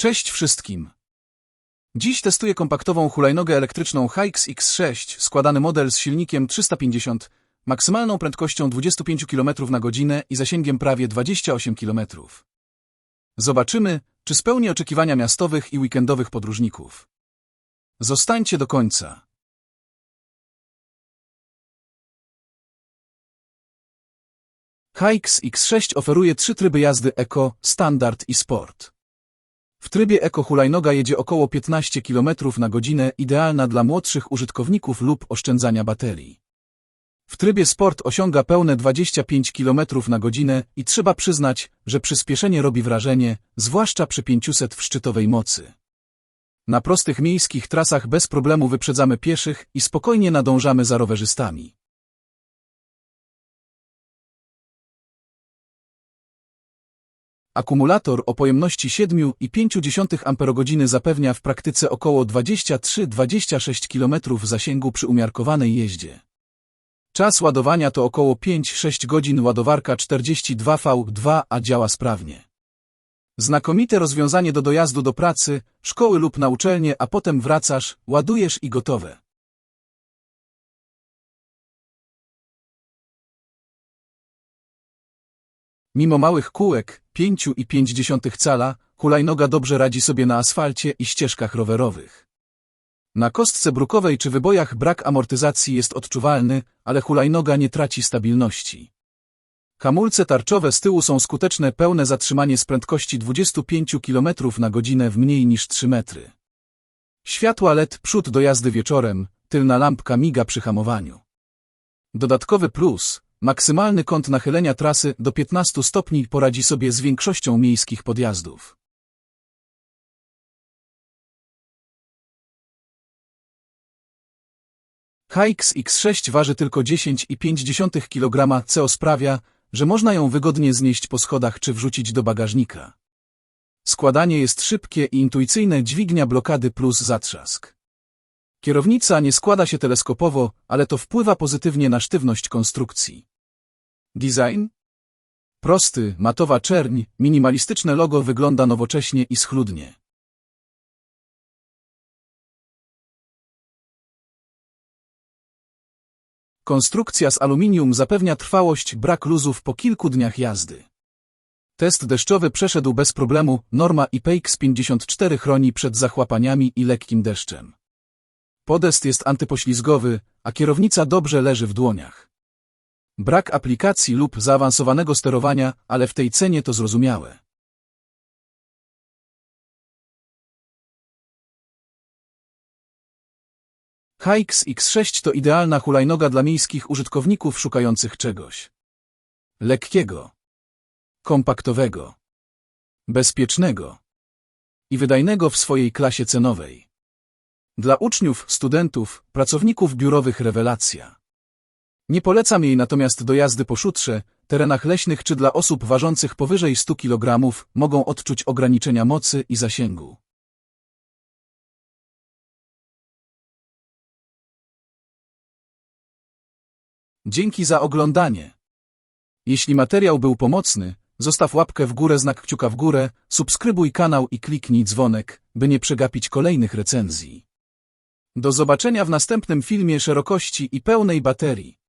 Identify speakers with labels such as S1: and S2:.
S1: Cześć wszystkim! Dziś testuję kompaktową hulajnogę elektryczną Hikes X6, składany model z silnikiem 350, maksymalną prędkością 25 km na godzinę i zasięgiem prawie 28 km. Zobaczymy, czy spełni oczekiwania miastowych i weekendowych podróżników. Zostańcie do końca. Hikes X6 oferuje trzy tryby jazdy Eco, Standard i Sport. W trybie Eco hulajnoga jedzie około 15 km na godzinę, idealna dla młodszych użytkowników lub oszczędzania baterii. W trybie Sport osiąga pełne 25 km na godzinę i trzeba przyznać, że przyspieszenie robi wrażenie, zwłaszcza przy 500 w szczytowej mocy. Na prostych miejskich trasach bez problemu wyprzedzamy pieszych i spokojnie nadążamy za rowerzystami. Akumulator o pojemności 7,5 Ah zapewnia w praktyce około 23-26 km zasięgu przy umiarkowanej jeździe. Czas ładowania to około 5-6 godzin, ładowarka 42V2, a działa sprawnie. Znakomite rozwiązanie do dojazdu do pracy, szkoły lub na uczelnię, a potem wracasz, ładujesz i gotowe. Mimo małych kółek, 5,5 cala, hulajnoga dobrze radzi sobie na asfalcie i ścieżkach rowerowych. Na kostce brukowej czy wybojach brak amortyzacji jest odczuwalny, ale hulajnoga nie traci stabilności. Hamulce tarczowe z tyłu są skuteczne pełne zatrzymanie z prędkości 25 km na godzinę w mniej niż 3 metry. Światła LED przód do jazdy wieczorem, tylna lampka miga przy hamowaniu. Dodatkowy plus, maksymalny kąt nachylenia trasy do 15 stopni poradzi sobie z większością miejskich podjazdów. Hikes X6 waży tylko 10,5 kg, co sprawia, że można ją wygodnie znieść po schodach czy wrzucić do bagażnika. Składanie jest szybkie i intuicyjne, dźwignia blokady plus zatrzask. Kierownica nie składa się teleskopowo, ale to wpływa pozytywnie na sztywność konstrukcji. Design? Prosty, matowa czerń, minimalistyczne logo wygląda nowocześnie i schludnie. Konstrukcja z aluminium zapewnia trwałość, brak luzów po kilku dniach jazdy. Test deszczowy przeszedł bez problemu, norma IPX 54 chroni przed zachłapaniami i lekkim deszczem. Podest jest antypoślizgowy, a kierownica dobrze leży w dłoniach. Brak aplikacji lub zaawansowanego sterowania, ale w tej cenie to zrozumiałe. Hikes X6 to idealna hulajnoga dla miejskich użytkowników szukających czegoś lekkiego, kompaktowego, bezpiecznego i wydajnego w swojej klasie cenowej. Dla uczniów, studentów, pracowników biurowych rewelacja. Nie polecam jej natomiast do jazdy po szutrze, terenach leśnych czy dla osób ważących powyżej 100 kg mogą odczuć ograniczenia mocy i zasięgu. Dzięki za oglądanie. Jeśli materiał był pomocny, zostaw łapkę w górę, znak kciuka w górę, subskrybuj kanał i kliknij dzwonek, by nie przegapić kolejnych recenzji. Do zobaczenia w następnym filmie szerokości i pełnej baterii.